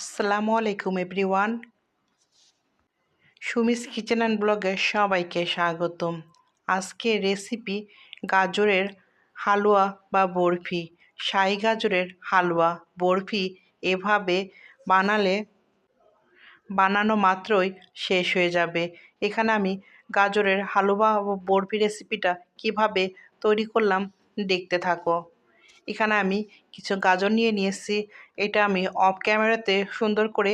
আসসালামু আলাইকুম everyone. Sumi's kitchen and ব্লগে সবাইকে স্বাগতম। আজকের রেসিপি গাজরের হালুয়া বা বরফি। শাহি গাজরের হালুয়া, বরফি এভাবে বানালে বানানো মাত্রই শেষ হয়ে যাবে। এখানে আমি গাজরের হালুয়া বরফি রেসিপিটা কীভাবে তৈরি করলাম দেখতে থাকো। এখানে আমি কিছু গাজর নিয়ে নিয়েছি। এটা আমি অফ ক্যামেরাতে সুন্দর করে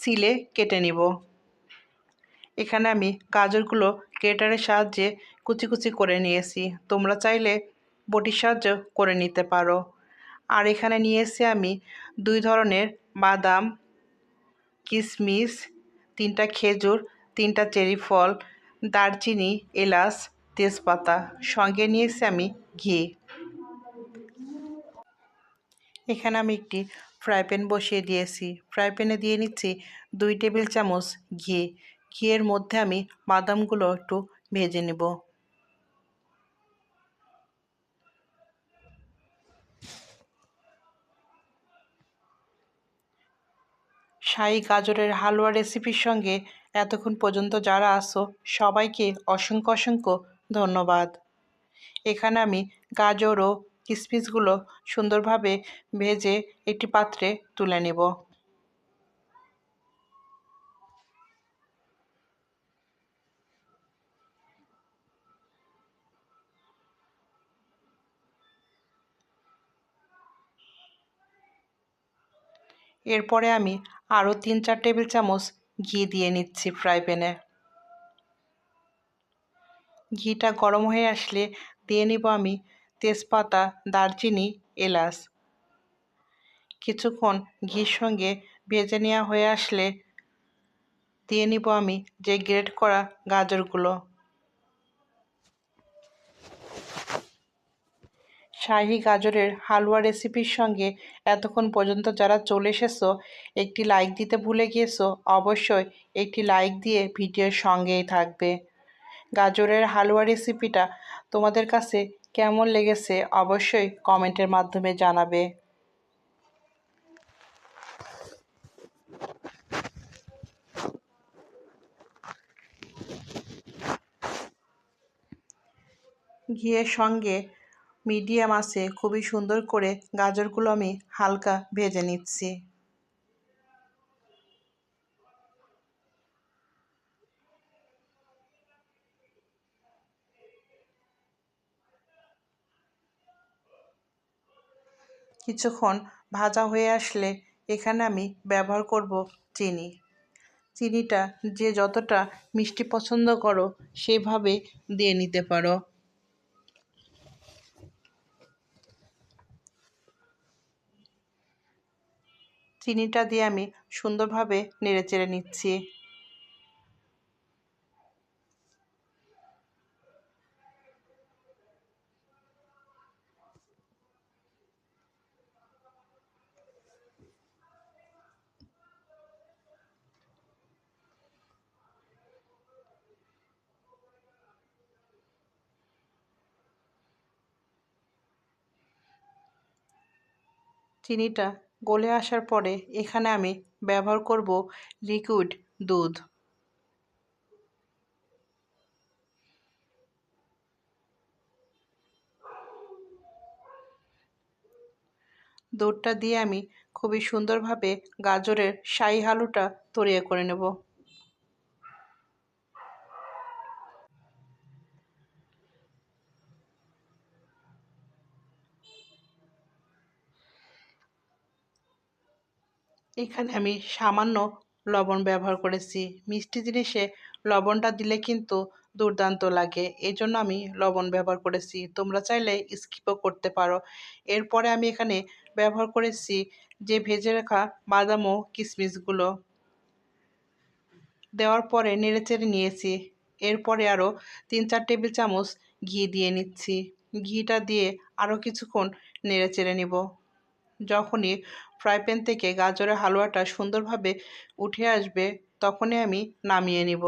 সিলে কেটে নিব। এখানে আমি গাজরগুলো গ্রেটারের সাহায্যে কুচি কুচি করে নিয়েছি। তোমরা চাইলে বটির সাহায্য করে নিতে পারো। আর এখানে নিয়েছি আমি দুই ধরনের বাদাম কিশমিশ তিনটা খেজুর, তিনটা চেরি ফল, দারচিনি, এলাচ, তেজপাতা। সঙ্গে নিয়েছি আমি ঘি। এখানে আমি একটি ফ্রাই প্যান বসিয়ে দিয়েছি। ফ্রাই প্যানে দিয়ে নিচ্ছি দুই টেবিল চামচ ঘি। ঘিয়ের মধ্যে আমি বাদামগুলো একটু ভেজে নেব। শাহি গাজরের হালুয়া রেসিপির সঙ্গে এতক্ষণ পর্যন্ত যারা আসো সবাইকে অসংখ্য অসংখ্য ধন্যবাদ। এখানে আমি গাজর ও কিসমিসগুলো সুন্দরভাবে ভেজে একটি পাত্রে তুলে নেব। এরপরে আমি আরও তিন চার টেবিল চামচ ঘি দিয়ে নিচ্ছি ফ্রাই প্যানে। ঘিটা গরম হয়ে আসলে দিয়ে নিব আমি তেজপাতা, দারচিনি, এলাচ। কিছুক্ষণ ঘির সঙ্গে ভেজে নেওয়া হয়ে আসলে দিয়ে নিব আমি যে গ্রেট করা গাজরগুলো। শাহি গাজরের হালুয়া রেসিপির সঙ্গে এতক্ষণ পর্যন্ত যারা চলে এসেছ, একটি লাইক দিতে ভুলে গিয়েছো, অবশ্যই একটি লাইক দিয়ে ভিডিওর সঙ্গেই থাকবে। গাজরের হালুয়া রেসিপিটা তোমাদের কাছে কেমন লেগেছে অবশ্যই কমেন্টের মাধ্যমে জানাবে। ঘিয়ের সঙ্গে মিডিয়াম আছে, খুবই সুন্দর করে গাজরগুলো আমি হালকা ভেজে নিচ্ছি। কিছুক্ষণ ভাজা হয়ে আসলে এখানে আমি ব্যবহার করব চিনি। চিনিটা যে যতটা মিষ্টি পছন্দ করো সেভাবে দিয়ে নিতে পারো। চিনিটা দিয়ে আমি সুন্দরভাবে নেড়ে চেড়ে নিচ্ছি। চিনিটা গলে আসার পরে এখানে আমি ব্যবহার করব লিকুইড দুধ। দুধটা দিয়ে আমি খুবই সুন্দরভাবে গাজরের শাহি হালুটা তৈরি করে নেব। এখানে আমি সামান্য লবণ ব্যবহার করেছি। মিষ্টি জিনিসে লবণটা দিলে কিন্তু দুর্দান্ত লাগে। এই জন্য আমি লবণ ব্যবহার করেছি। তোমরা চাইলে স্কিপও করতে পারো। এরপরে আমি এখানে ব্যবহার করেছি যে ভেজে রাখা বাদাম ও কিশমিশগুলো দেওয়ার পরে নেড়েচেড়ে নিয়েছি। এরপরে আরও তিন চার টেবিল চামচ ঘি দিয়ে নিচ্ছি। ঘিটা দিয়ে আরও কিছুক্ষণ নেড়েচেড়ে নিব। যখনই ফ্রাই প্যান থেকে গাজরের হালুয়াটা সুন্দরভাবে উঠে আসবে, তখনই আমি নামিয়ে নিব।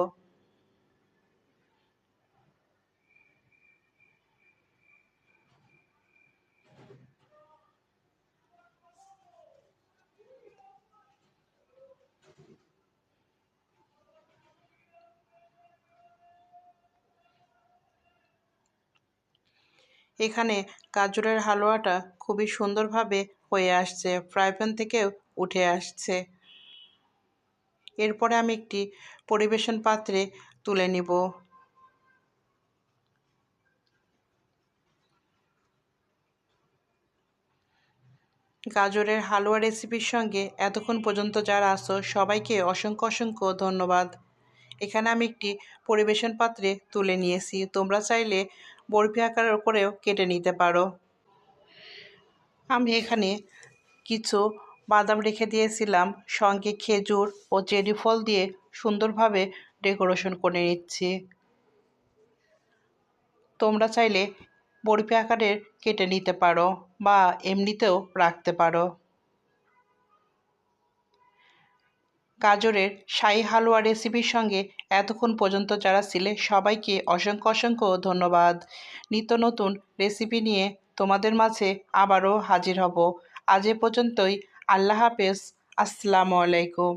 এখানে গাজরের হালুয়াটা খুবই সুন্দরভাবে হয়ে আসছে ফ্রাই প্যান থেকেও উঠে আসছে। এরপরে আমি একটি পরিবেশন পাত্রে তুলে নিব। গাজরের হালুয়া রেসিপির সঙ্গে এতক্ষণ পর্যন্ত যারা আসো সবাইকে অসংখ্য অসংখ্য ধন্যবাদ। এখানে আমি একটি পরিবেশন পাত্রে তুলে নিয়েছি। তোমরা চাইলে বরফি আকারের করেও কেটে নিতে পারো। আমি এখানে কিছু বাদাম রেখে দিয়েছিলাম, সঙ্গে খেজুর ও চেরি ফল দিয়ে সুন্দরভাবে ডেকোরেশন করে নিচ্ছি। তোমরা চাইলে বরফি আকারের কেটে নিতে পারো বা এমনিতেও রাখতে পারো। গাজরের শাহি হালুয়া রেসিপির সঙ্গে এতক্ষণ পর্যন্ত যারা ছিলে সবাইকে অসংখ্য অসংখ্য ধন্যবাদ। নিত্য নতুন রেসিপি নিয়ে তোমাদের মাঝে আবারও হাজির হব। আজ এ পর্যন্তই। আল্লাহ হাফেজ। আসসালামু আলাইকুম।